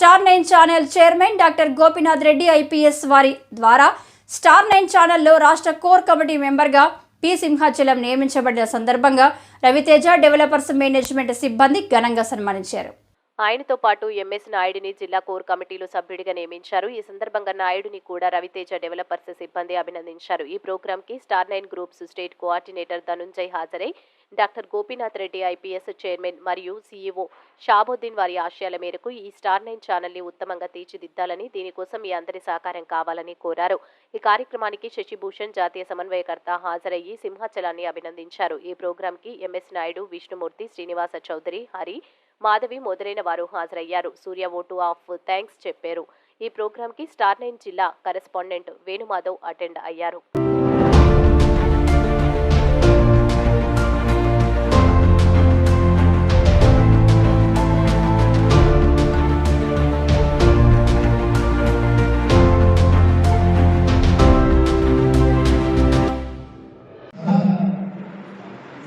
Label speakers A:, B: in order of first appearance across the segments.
A: Star nine channel chairman doctor Gopinath Reddy IPS వారి ద్వారా star nine ఛానల్లో రాష్ట్ర కోర్ కమిటీ మెంబర్గా పి సింహాచలం నియమించబడిన సందర్భంగా రవితేజ డెవలపర్స్ మేనేజ్మెంట్ సిబ్బంది ఘనంగా సన్మానించారు.
B: ఆయనతో పాటు ఎంఎస్ నాయుడిని జిల్లా కోర్ కమిటీలో సభ్యుడిగా నియమించారు. ఈ సందర్భంగా నాయుడిని కూడా రవితేజ డెవలపర్స్ సిబ్బంది అభినందించారు. ఈ ప్రోగ్రామ్కి star nine groups state coordinator Dhanunjay హాజరై doctor Gopinath Reddy IPS chairman మరియు సీఈఓ షాబుద్దీన్ వారి ఆశయాల మేరకు ఈ స్టార్ నైన్ ఛానల్ని ఉత్తమంగా తీర్చిదిద్దాలని దీనికోసం మీ అందరి సహకారం కావాలని కోరారు. ఈ కార్యక్రమానికి శశిభూషణ్ జాతీయ సమన్వయకర్త హాజరయ్యి సింహాచలాన్ని అభినందించారు. ఈ ప్రోగ్రామ్కి ఎంఎస్ నాయుడు విష్ణుమూర్తి శ్రీనివాస చౌదరి హరి మాధవి మొదలైన వారు హాజరయ్యారు. సూర్య ఓటు ఆఫ్ థ్యాంక్స్ చెప్పారు. ఈ ప్రోగ్రామ్కి స్టార్ నైన్ జిల్లా కరెస్పాండెంట్ వేణుమాధవ్ అటెండ్ అయ్యారు.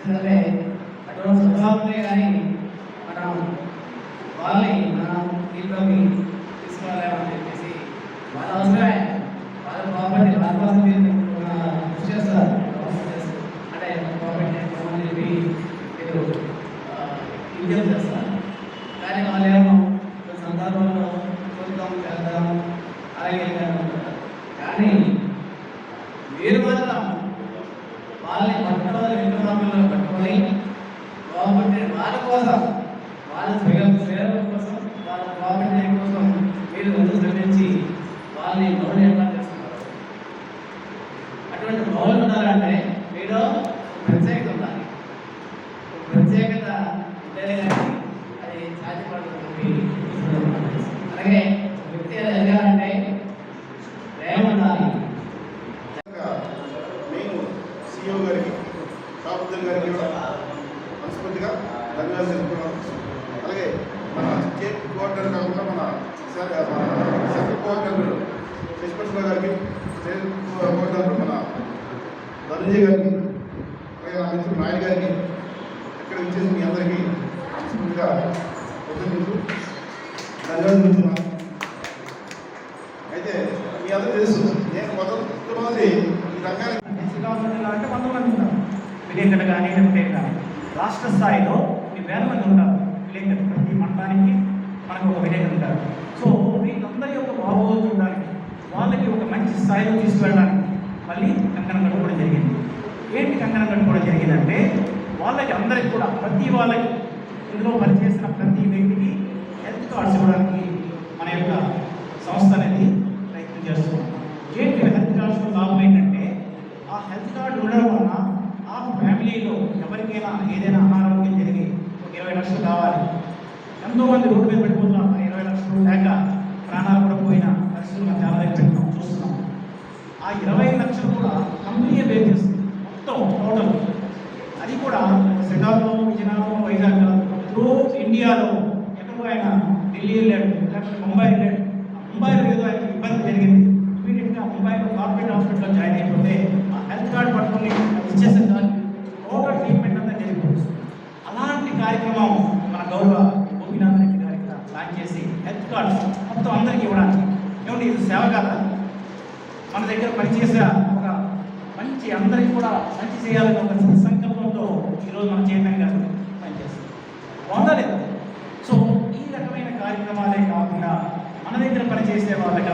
C: ఎందుకంటే అటువంటి స్వభావమే కానీ మనం వాళ్ళని మనం దీంట్లోకి తీసుకోవాలని చెప్పేసి వాళ్ళ అవసరమే వాళ్ళ ప్రాపర్టీ వాళ్ళ కోసం దీన్ని కృషి చేస్తారు అంటే ప్రాపర్టీ అని చెప్పి మీరు ఇంజన్ చేస్తారు కానీ వాళ్ళేమో కొన్ని సందర్భంలో చూద్దాం చేద్దాం అలాగే కానీ మీరు మాత్రం వాళ్ళని పట్టుకోవాలి. విగ్రహంలో పట్టుకొని ప్రాపర్టీ వాళ్ళ కోసం వాళ్ళ స్వయం కోసం వాళ్ళ ప్రాపర్టీ కోసం మీరు ముందు శ్రమించి వాళ్ళని మౌన ఏర్పాటు చేస్తున్నారు అటువంటి మౌలు ఉండాలంటే మీరు ప్రత్యేకత ఉండాలి. ప్రత్యేకత ఉంటేనే కానీ అది సాధ్యపడుతుంది. అలాగే వ్యక్తి ఎదగాలంటే ప్రేమ ఉండాలి.
D: నేను సీఎం గారికి షాపుద్దీన్ గారికి కూడా మనస్ఫూర్తిగా ధన్యవాదాలు తెలుపుతున్నాను. అంటే మన స్టేట్ కోఆర్డినేటర్ కాకుండా మన సెంట్రల్ కోఆర్డినేటర్ శశిపక్ష గారికి స్టేట్ కోఆర్డినేటర్ మన ధనంజయ్ గారికి అలాగే నా మిత్రుడు నాయుడు గారికి ఇక్కడ వచ్చేసి మీ అందరికీ మనస్ఫూర్తిగా కృతజ్ఞతలు. ధన్యవాదాలు. అయితే మీ అందరూ తెలుసు నేను మొదటి ఈ రంగానికి
E: అంటే వంద మంది ఉంటారు విలేకరులు కానీ లేకపోతే రాష్ట్ర స్థాయిలో మీ వేల మంది ఉంటారు విలేకరులు ప్రతి మండలానికి మనకు ఒక విలేకరు ఉంటారు. సో వీళ్ళందరి యొక్క బాగోగులు ఉండడానికి వాళ్ళకి ఒక మంచి స్థాయిలో తీసుకెళ్ళడానికి మళ్ళీ కంకణం కట్టుకోవడం జరిగింది. ఏంటి కంకణం కట్టుకోవడం జరిగిందంటే వాళ్ళకి అందరికి కూడా ప్రతి వాళ్ళకి ఇందులో పనిచేసిన ప్రతి వ్యక్తికి హెల్త్ కార్డ్స్ ఇవ్వడానికి మన యొక్క సంస్థ అనేది ప్రయత్నం చేస్తున్నాం ఏంటి హెల్త్ కార్డ్స్ లాభం ఏంటంటే ఆ హెల్త్ కార్డు ఉండడం వలన ఆ ఫ్యామిలీలో ఎవరికైనా ఏదైనా అనారోగ్యం ఇరవై లక్షలు కావాలి. ఎంతోమంది రోడ్డు మీద పెట్టిపోతున్నాం ఇరవై లక్షలు లేక ప్రాణాలు కూడా పోయిన పరిస్థితులు మనం చాలా దగ్గర పెట్టుకున్నాం చూస్తున్నాం. ఆ ఇరవై లక్షలు కూడా కంపెనీ పే చేస్తుంది. మొత్తం టోటల్ అది కూడా శ్రీకాకుళం విజయనగరం వైజాగ్ త్రూ ఇండియాలో ఎక్కడికో ఆయన ఢిల్లీ వెళ్ళాడు లేకపోతే ముంబై వెళ్ళాడు. ముంబైలో ఏదో ఆయనకి ఇబ్బంది జరిగింది. ఇమీడియట్గా ముంబైలో కార్పొరేట్ హాస్పిటల్లో జాయిన్ అయిపోతే ఆ హెల్త్ కార్డ్ పట్టుకొని ఇచ్చేసే దాన్ని కార్యక్రమం మన గౌరవ గోపీనాథ్ రెడ్డి గారి ఇక్కడ ప్లాన్ చేసి హెల్త్ కార్డ్స్ మొత్తం అందరికీ ఇవ్వడానికి. ఏమండి ఇది సేవ కదా? మన దగ్గర పనిచేసే ఒక మంచి అందరికీ కూడా మంచి చేయాలని ఒక సంకల్పంతో ఈరోజు మన చైర్మన్ గారు పనిచేస్తారు బాగుందా సో ఈ రకమైన కార్యక్రమాలే కాకుండా మన దగ్గర పనిచేసే వాళ్ళకి